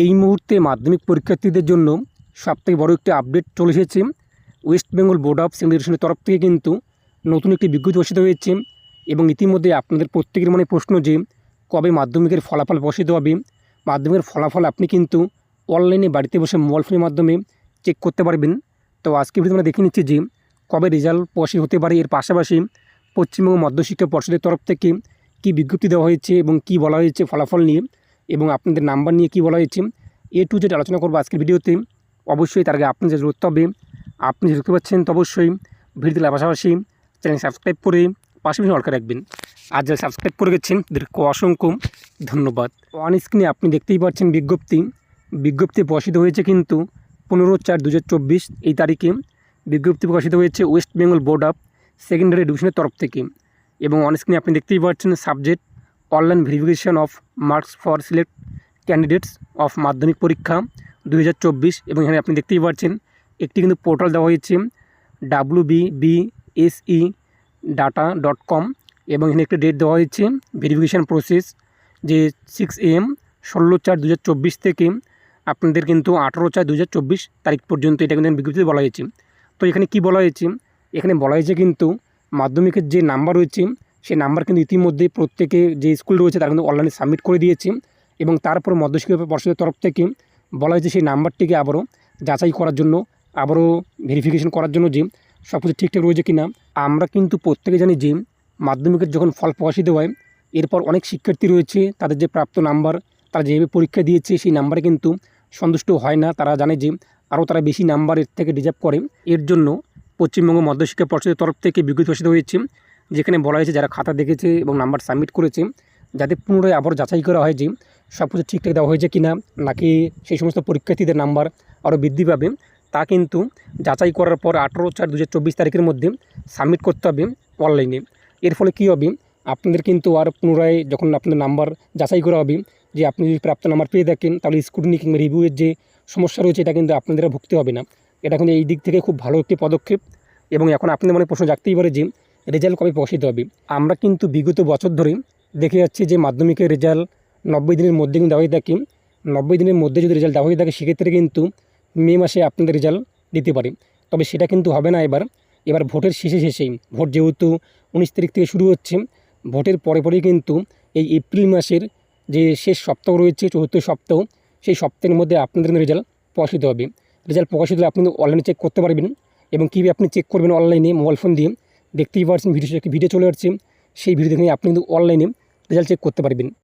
এই মুহূর্তে মাধ্যমিক পরীক্ষার্থীদের জন্য সবথেকে বড় একটি আপডেট চলে এসেছে। ওয়েস্ট বেঙ্গল বোর্ড অফ সেমিনেশনের তরফ থেকে কিন্তু নতুন একটি বিজ্ঞপ্তি প্রকাশিত হয়েছে এবং ইতিমধ্যে আপনাদের প্রত্যেকের মনে প্রশ্ন যে কবে মাধ্যমিকের ফলাফল প্রকাশিত হবে। মাধ্যমিকের ফলাফল আপনি কিন্তু অনলাইনে বাড়িতে বসে মোবাইল ফোনের মাধ্যমে চেক করতে পারবেন। তো আজকে ভিডিও আমরা দেখে নিচ্ছি যে কবে রেজাল্ট প্রকাশিত হতে পারে। এর পাশাপাশি পশ্চিমবঙ্গ মধ্যশিক্ষা পর্ষদের তরফ থেকে কী বিজ্ঞপ্তি দেওয়া হয়েছে এবং কী বলা হয়েছে ফলাফল নিয়ে। এবং আপনাদের নাম্বার নিয়ে কী বলা হয়েছে, এ টু জেড আলোচনা করব আজকের ভিডিওতে। অবশ্যই তার আগে আপনি যে করতে হবে আপনি দেখতে পাচ্ছেন, তো অবশ্যই ভিডিওতে পাশাপাশি চ্যানেল সাবস্ক্রাইব করে পাশাপাশি অলকা রাখবেন। আর যারা সাবস্ক্রাইব করে গেছেন, তাদেরকে অসংখ্য ধন্যবাদ। অন স্ক্রিনে আপনি দেখতেই পাচ্ছেন বিজ্ঞপ্তি। বিজ্ঞপ্তি প্রকাশিত হয়েছে কিন্তু পনেরো চার দু এই তারিখে। বিজ্ঞপ্তি প্রকাশিত হয়েছে West Bengal board of secondary এডুকেশনের তরফ থেকে। এবং অন স্ক্রিনে আপনি দেখতেই পাচ্ছেন subject online verification of marks for select candidates of Madhyamik পরীক্ষা দু হাজার চব্বিশ এবং এখানে আপনি দেখতেই পাচ্ছেন, একটি কিন্তু পোর্টাল দেওয়া হয়েছে W B B S E data dot com এবং এখানে একটি ডেট দেওয়া হয়েছে ভেরিফিকেশান প্রসেস যে সিক্স এম ষোলো চার দু থেকে আপনাদের কিন্তু আঠেরো চার দু তারিখ পর্যন্ত এটা কিন্তু বিজ্ঞপ্তিতে বলা হয়েছে। তো এখানে কি বলা হয়েছে? এখানে বলা হয়েছে কিন্তু মাধ্যমিকের যে নাম্বার রয়েছে সেই নাম্বার কিন্তু ইতিমধ্যে প্রত্যেকে যে স্কুল রয়েছে তারা কিন্তু অনলাইনে সাবমিট করে দিয়েছে এবং তারপর মধ্যশিক্ষা পর্ষদের তরফ থেকে বলা হয়েছে সেই নাম্বারটিকে আবারও যাচাই করার জন্য, আবারও ভেরিফিকেশন করার জন্য যে সব কিছু ঠিকঠাক রয়েছে কি না আমরা কিন্তু প্রত্যেকে জানি যে মাধ্যমিকের যখন ফল প্রকাশিত হয়, এরপর অনেক শিক্ষার্থী রয়েছে, তাদের যে প্রাপ্ত নাম্বার, তারা যেভাবে পরীক্ষা দিয়েছে সেই নাম্বারে কিন্তু সন্তুষ্ট হয় না। তারা জানে যে আরও তারা বেশি নাম্বার এর থেকে ডিজার্ভ করে। এর জন্য পশ্চিমবঙ্গ মধ্যশিক্ষা পর্ষদের তরফ থেকে বিজ্ঞপ্তি প্রকাশিত হয়েছে যেখানে বলা হয়েছে যারা খাতা দেখেছে এবং নাম্বার সাবমিট করেছে, যাতে পুনরায় আবার যাচাই করা হয় যে সব কিছু ঠিকঠাক দেওয়া হয়েছে কি না নাকি সেই সমস্ত পরীক্ষার্থীদের নাম্বার আরও বৃদ্ধি পাবে, তা কিন্তু যাচাই করার পর আঠেরো চার দু তারিখের মধ্যে সাবমিট করতে হবে অনলাইনে। এর ফলে কী হবে? আপনাদের কিন্তু আর পুনরায় যখন আপনাদের নাম্বার যাচাই করা হবে, যে আপনি যদি প্রাপ্ত নাম্বার পেয়ে থাকেন, তাহলে স্কুটনি কিংবা রিভিউয়ের যে সমস্যা রয়েছে, এটা কিন্তু আপনাদের ভুগতে হবে না। এটা কিন্তু এই দিক থেকে খুব ভালো একটি পদক্ষেপ এবং এখন আপনাদের মনে প্রশ্ন জাগতেই পারে যে রেজাল্ট কবে প্রকাশিত হবে? আমরা কিন্তু বিগত বছর ধরে দেখে যাচ্ছি যে মাধ্যমিকের রেজাল্ট নব্বই দিনের মধ্যে কিন্তু দেওয়া হয়ে থাকে। নব্বই দিনের মধ্যে যদি রেজাল্ট দেওয়া হয়ে থাকে, সেক্ষেত্রে কিন্তু মে মাসে আপনাদের রেজাল্ট দিতে পারে। তবে সেটা কিন্তু হবে না এবার। এবার ভোটের শেষে শেষেই ভোট যেহেতু উনিশ তারিখ থেকে শুরু হচ্ছে, ভোটের পরে পরেই কিন্তু এই এপ্রিল মাসের যে শেষ সপ্তাহ রয়েছে, চতুর্থ সপ্তাহ, সেই সপ্তাহের মধ্যে আপনাদের রেজাল্ট প্রকাশিত হবে। রেজাল্ট প্রকাশিত হলে আপনি অনলাইনে চেক করতে পারবেন এবং কীভাবে আপনি চেক করবেন অনলাইনে মোবাইল ফোন দিয়ে দেখতেই পারছেন ভিডিও একটি ভিডিও চলে আসছে। সেই ভিডিও দেখে আপনি কিন্তু অনলাইনে রেজাল্ট চেক করতে পারবেন।